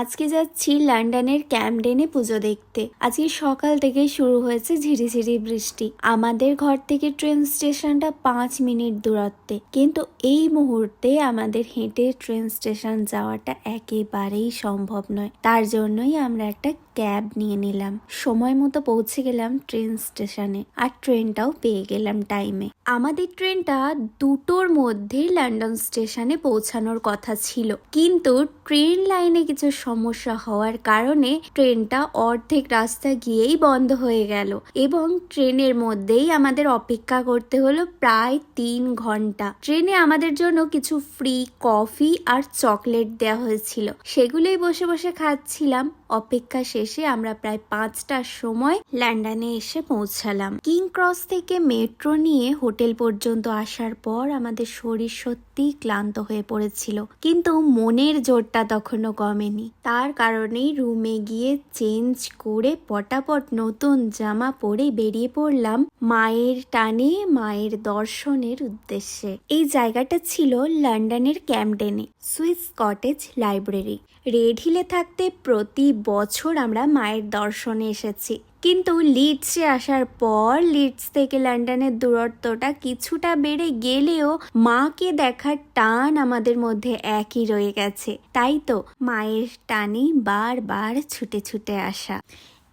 আজকে যাচ্ছি লন্ডনের ক্যামডেনে পুজো দেখতে। আজকে সকাল থেকে শুরু হয়েছে ঝিরিঝিরি বৃষ্টি। আমাদের ঘর থেকে ট্রেন স্টেশনটা পাঁচ মিনিট দূরত্বে। কিন্তু এই মুহূর্তে আমাদের হেঁটে ট্রেন স্টেশন যাওয়াটা একেবারেই সম্ভব নয়। তার জন্যই আমরা একটা ক্যাব নিয়ে নিলাম। সময় মতো পৌঁছে গেলাম ট্রেন স্টেশনে আর ট্রেনটাও পেয়ে গেলাম টাইমে আমাদের ট্রেনটা দুটোর মধ্যে লন্ডন স্টেশনে পৌঁছানোর কথা ছিল। কিন্তু ট্রেন লাইনে কিছু সমস্যা হওয়ার কারণে ট্রেনটা অর্ধেক রাস্তা গিয়েই বন্ধ হয়ে গেল এবং ট্রেনের মধ্যেই আমাদের অপেক্ষা করতে হলো প্রায় তিন ঘণ্টা। ট্রেনে আমাদের জন্য কিছু ফ্রি কফি আর চকলেট দেওয়া হয়েছিল। সেগুলোই বসে বসে খাচ্ছিলাম। অপেক্ষা শেষে আমরা প্রায় পাঁচটার সময় লন্ডনে এসে পৌঁছালাম। কিং ক্রস থেকে মেট্রো নিয়ে হোটেল পর্যন্ত আসার পর আমাদের শরীর সত্যিই ক্লান্ত হয়ে পড়েছিল, কিন্তু মনের জোরটা তখনও কমেনি। তার কারণেই রুমে গিয়ে চেঞ্জ করে পটাপট নতুন জামা পরে বেরিয়ে পড়লাম মায়ের টানে, মায়ের দর্শনের উদ্দেশ্যে। এই জায়গাটা ছিল লন্ডনের ক্যামডেনে, সুইস কটেজ লাইব্রেরি। রেড হিলে থাকতে প্রতি বছর আমরা মায়ের দর্শনে এসেছি। কিন্তু লিডসে আসার পর লিডস থেকে লন্ডনের দূরত্বটা কিছুটা বেড়ে গেলেও মাকে দেখার টান আমাদের মধ্যে একই রয়ে গেছে। তাই তো মায়ের টানে বারবার ছুটে ছুটে আসা।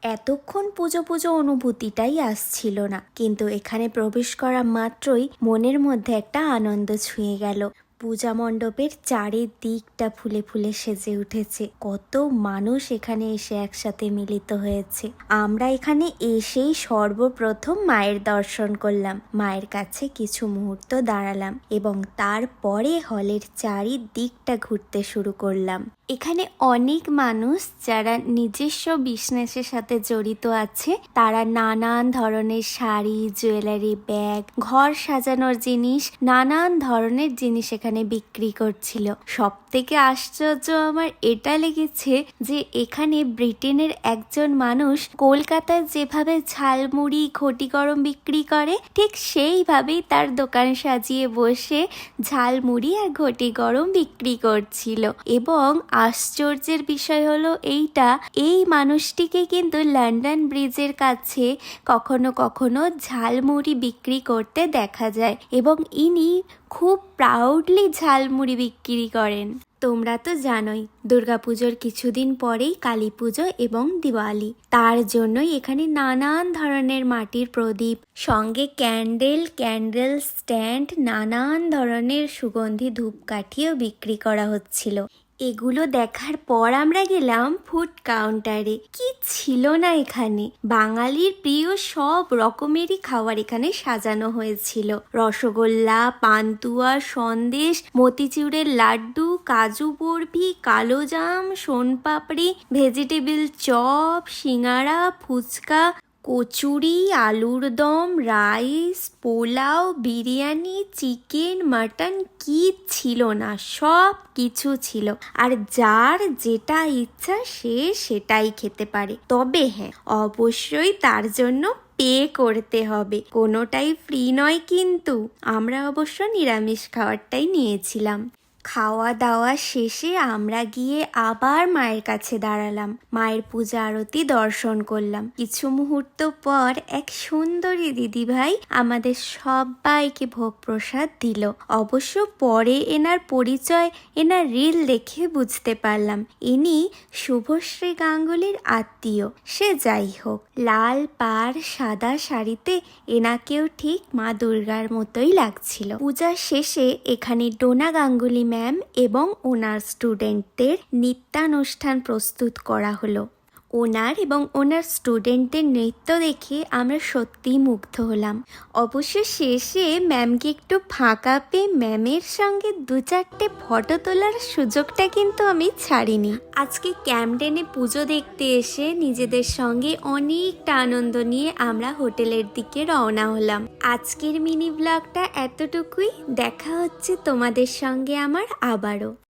এতক্ষণ পুজো পুজো অনুভূতিটাই আসছিল না। কিন্তু এখানে প্রবেশ করা মাত্রই মনের মধ্যে একটা আনন্দ ছুঁয়ে গেল। পূজা মণ্ডপের চারিদিকটা ফুলে ফুলে সেজে উঠেছে। কত মানুষ এখানে এসে একসাথে মিলিত হয়েছে। আমরা এখানে এসেই সর্বপ্রথম মায়ের দর্শন করলাম। মায়ের কাছে কিছু মুহূর্ত দাঁড়ালাম এবং তারপরে হলের চারিদিকটা ঘুরতে শুরু করলাম। এখানে অনেক মানুষ যারা নিজস্ব বিজনেসের সাথে জড়িত আছে, তারা নানান ধরনের শাড়ি, জুয়েলারি, ব্যাগ, ঘর সাজানোর জিনিস, নানান ধরনের জিনিস এখানে বিক্রি করছিল। সব থেকে আশ্চর্য আমার এটা লেগেছে যে এখানে ব্রিটেনের একজন মানুষ কলকাতায় যেভাবে ঝালমুড়ি ঘটি গরম বিক্রি করে, ঠিক সেইভাবেই তার দোকান সাজিয়ে বসে ঝালমুড়ি আর ঘটি গরম বিক্রি করছিল। এবং আশ্চর্যের বিষয় হলো এইটা, এই মানুষটিকে কিন্তু লন্ডন ব্রিজের কাছে কখনো কখনো ঝালমুড়ি বিক্রি করতে দেখা যায়। এবং ইনি খুব প্রাউডলি ঝালমুড়ি বিক্রি করেন। তোমরা তো জানোই, দুর্গাপুজোর কিছুদিন পরেই কালী পুজো এবং দিওয়ালি। তার জন্যই এখানে নানান ধরনের মাটির প্রদীপ, সঙ্গে ক্যান্ডেল ক্যান্ডেল স্ট্যান্ড, নানান ধরনের সুগন্ধি ধূপকাঠিও বিক্রি করা হচ্ছিল। এগুলো দেখার পর আমরা গেলাম ফুড কাউন্টারে। কি ছিল না এখানে? বাঙালির প্রিয় সব রকমেরই খাবার এখানে সাজানো হয়েছিল। রসগোল্লা, পান্তুয়া, সন্দেশ, মতিচুরের লাড্ডু, কাজু বরফি কালোজাম সোনপাপড়ি, ভেজিটেবল চপ সিঙ্গারা ফুচকা কচুরি, আলুর দম, rice, pulao, biryani, chicken, mutton, কি ছিল না, সব কিছু ছিল। আর যার যেটা ইচ্ছা সে সেটাই খেতে পারে। তবে হ্যাঁ অবশ্যই তার জন্য পে করতে হবে। কোনোটাই ফ্রি নয় কিন্তু, আমরা অবশ্য নিরামিষ খাবারটাই নিয়েছিলাম। খাওয়া দাওয়া শেষে আমরা গিয়ে আবার মায়ের কাছে দাঁড়ালাম। মায়ের পূজা আরতি দর্শন করলাম। কিছু মুহূর্ত পর এক সুন্দরী দিদিভাই আমাদের সবাইকে ভোগ প্রসাদ দিল। অবশ্য পরে এনার পরিচয়, এনার রিল দেখে বুঝতে পারলাম। ইনি শুভশ্রী গাঙ্গুলির আত্মীয়। সে যাই হোক, লাল, পাড়, সাদা শাড়িতে এনাকেও ঠিক মা দুর্গার মতোই লাগছিল। পূজার শেষে এখানে ডোনা গাঙ্গুলি ম্যাম এবং ওনার স্টুডেন্টদের নিত্যানুষ্ঠান প্রস্তুত করা হলো। ওনার এবং ওনার স্টুডেন্টদের নৃত্য দেখে আমরা সত্যিই মুগ্ধ হলাম। অবশ্য শেষে ম্যামকে একটু ফাঁকা পেয়ে ম্যামের সঙ্গে দু চারটে ফটো তোলার সুযোগটা কিন্তু আমি ছাড়িনি। আজকে ক্যামডেনে পুজো দেখতে এসে নিজেদের সঙ্গে অনেকটা আনন্দ নিয়ে আমরা হোটেলের দিকে রওনা হলাম। আজকের মিনি ব্লগটা এতটুকুই। দেখা হচ্ছে তোমাদের সঙ্গে আমার আবারও।